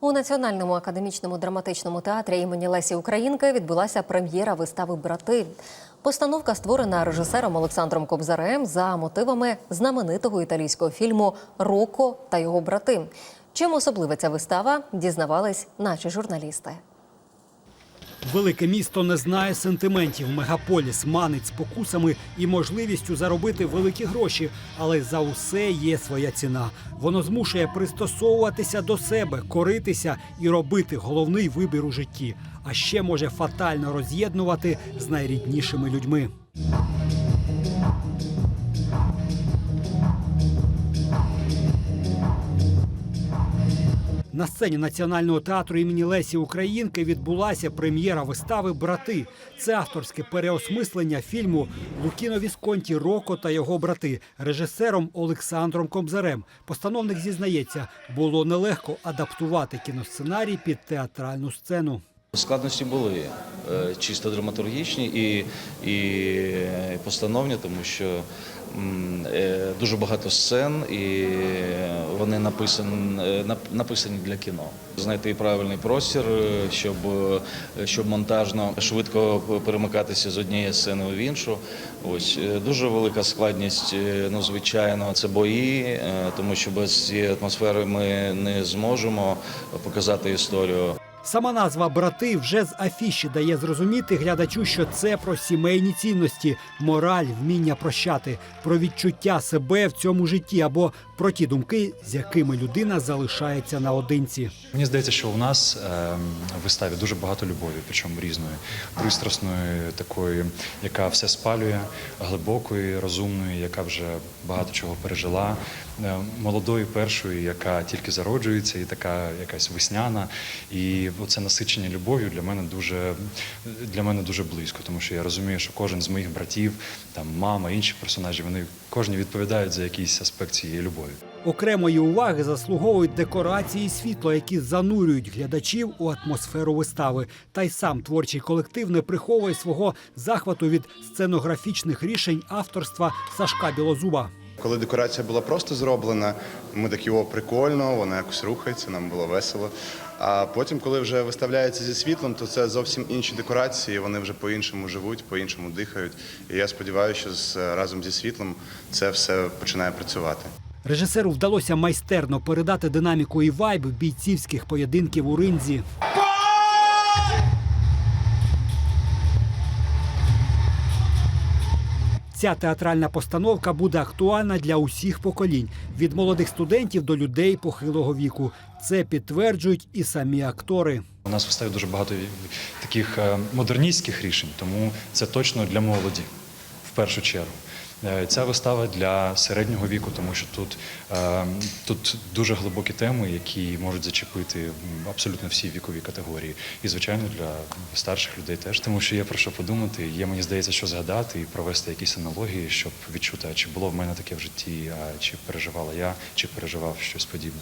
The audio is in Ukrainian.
У Національному академічному драматичному театрі імені Лесі Українки відбулася прем'єра вистави Брати. Постановка створена режисером Олександром Кобзарем за мотивами знаменитого італійського фільму Роко та його брати. Чим особлива ця вистава, дізнавались наші журналісти. Велике місто не знає сентиментів. Мегаполіс манить спокусами і можливістю заробити великі гроші. Але за усе є своя ціна. Воно змушує пристосовуватися до себе, коритися і робити головний вибір у житті. А ще може фатально роз'єднувати з найріднішими людьми. На сцені Національного театру імені Лесі Українки відбулася прем'єра вистави Брати. Це авторське переосмислення фільму Лукіно Вісконті Роко та його брати режисером Олександром Кобзарем. Постановник зізнається, було нелегко адаптувати кіносценарій під театральну сцену. Складності були е, чисто драматургічні і, і постановні, тому що е, дуже багато сцен, і вони написані, е, написані для кіно. Знайти правильний простір, е, щоб, е, щоб монтажно швидко перемикатися з однієї сцени в іншу. Ось е, дуже велика складність, е, ну звичайно, це бої, е, тому що без цієї атмосфери ми не зможемо показати історію. Сама назва брати вже з афіші дає зрозуміти глядачу, що це про сімейні цінності, мораль, вміння прощати, про відчуття себе в цьому житті або про ті думки, з якими людина залишається наодинці. Мені здається, що у нас е, в виставі дуже багато любові, причому різної, пристрасної, такої, яка все спалює, глибокої, розумної, яка вже багато чого пережила, е, молодої першої, яка тільки зароджується, і така якась весняна. І це насичення любов'ю для мене дуже для мене дуже близько, тому що я розумію, що кожен з моїх братів, там мама, інші персонажі, вони кожні відповідають за якийсь аспект цієї любові. Окремої уваги заслуговують декорації світло, які занурюють глядачів у атмосферу вистави. Та й сам творчий колектив не приховує свого захвату від сценографічних рішень авторства Сашка Білозуба. Коли декорація була просто зроблена, ми такі о, прикольно, вона якось рухається, нам було весело. А потім, коли вже виставляється зі світлом, то це зовсім інші декорації, вони вже по-іншому живуть, по-іншому дихають. І я сподіваюся, що з, разом зі світлом це все починає працювати. Режисеру вдалося майстерно передати динаміку і вайб бійцівських поєдинків у ринзі. Ця театральна постановка буде актуальна для усіх поколінь від молодих студентів до людей похилого віку. Це підтверджують і самі актори. У нас в дуже багато таких е, модерністських рішень, тому це точно для молоді в першу чергу. Е, Ця вистава для середнього віку, тому що тут, е, тут дуже глибокі теми, які можуть зачепити абсолютно всі вікові категорії. І, звичайно, для старших людей теж, тому що є про що подумати, є, мені здається, що згадати і провести якісь аналогії, щоб відчути, а чи було в мене таке в житті, а чи переживала я, чи переживав щось подібне.